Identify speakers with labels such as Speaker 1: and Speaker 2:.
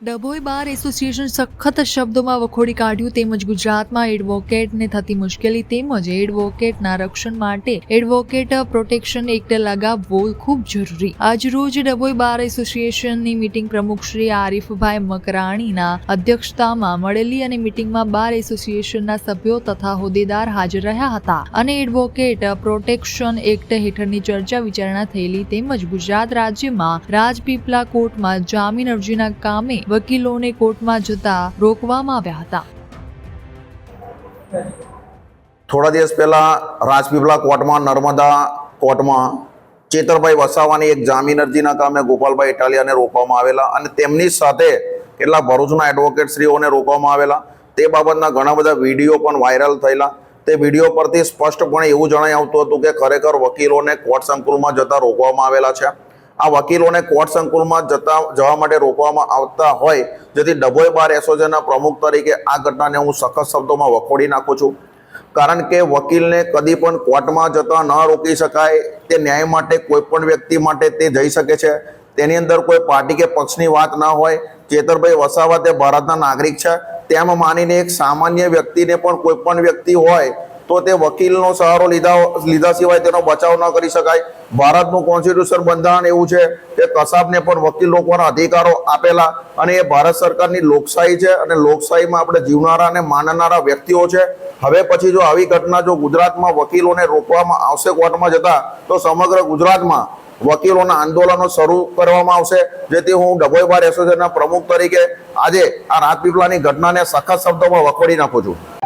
Speaker 1: Dabhoi bar association સખત શબ્દોમાં વખોડી કાઢ્યું તેમજ ગુજરાતમાં એડવોકેટને થતી મુશ્કેલી તેમજ એડવોકેટના રક્ષણ માટે એડવોકેટ પ્રોટેક્શન એક્ટ લગાવવો ખૂબ જરૂરી. આજરોજ ડભોઈ બાર એસોસિએશનની મીટિંગ પ્રમુખ શ્રી આરીફભાઈ મકરાણીના અધ્યક્ષતામાં મળેલી અને મીટિંગમાં બાર એસોસિએશનના સભ્યો તથા હોદ્દેદાર હાજર રહ્યા હતા. અને એડવોકેટ પ્રોટેક્શન એક્ટ હેઠળની ચર્ચા વિચારણા થયેલી તેમજ ગુજરાત રાજ્યમાં રાજપીપલા કોર્ટમાં જામીન અરજીના કામે વકીલોને કોર્ટમાં જતા રોકવામાં આવ્યા હતા.
Speaker 2: થોડા દિવસ પહેલા રાજપીપળા કોર્ટમાં, નર્મદા કોર્ટમાં ચેતરભાઈ વસાવાની એક જામીન અરજીના કામે ગોપાલભાઈ ઇટાલિયાને રોકવામાં આવેલા અને તેમની સાથે કેટલા ભરૂચના એડવોકેટ શ્રીઓને રોકવામાં આવેલા. તે બાબતના ઘણા બધા વીડિયો પણ વાયરલ થયેલા. તે વીડિયો પરથી સ્પષ્ટપણે એવું જણાઈ આવતું હતું કે ખરેખર વકીલોને કોર્ટ સંકુલમાં જતા રોકવામાં આવેલા છે. આ વકીલોને કોર્ટ સંકુલમાં જતા જવા માટે રોકવામાં આવતા હોય, જેથી ડભોઈ બાર એસોસિએશનના પ્રમુખ તરીકે આ ઘટનાને હું સખત શબ્દોમાં વખોડી નાખું છું. કારણ કે વકીલને કદી પણ કોર્ટમાં જતા ન રોકી શકાય, તે ન્યાય માટે કોઈ પણ વ્યક્તિ માટે તે જઈ શકે છે. તેની અંદર કોઈ પાર્ટી કે પક્ષની વાત ના હોય, ચેતરભાઈ વસાવા તે ભારતના નાગરિક છે. તેમ માનીને એક સામાન્ય વ્યક્તિને પણ કોઈ પણ વ્યક્તિ હોય તો તે વકીલનો સહારો લીધા લીધા સિવાય તેનો બચાવ ન કરી શકાય. ભારતનું કોન્સ્ટિટ્યુશન બંધારણ એવું છે કે કસાબને પણ વકીલ લોકોના અધિકારો આપેલા અને એ ભારત સરકારની લોકશાહી છે અને લોકશાહીમાં આપણે જીવનારા અને માનનારા વ્યક્તિઓ છે. હવે પછી જો આવી ઘટના જો ગુજરાતમાં વકીલોને રોકવામાં આવશે કોર્ટમાં જતા, તો સમગ્ર ગુજરાતમાં વકીલોના આંદોલનો શરૂ કરવામાં આવશે. જેથી હું ડભોઈ બાર એસોસિએશનના પ્રમુખ તરીકે આજે આ રાજપીપળાની ઘટનાને સખત શબ્દોમાં વખોડી નાખું છું.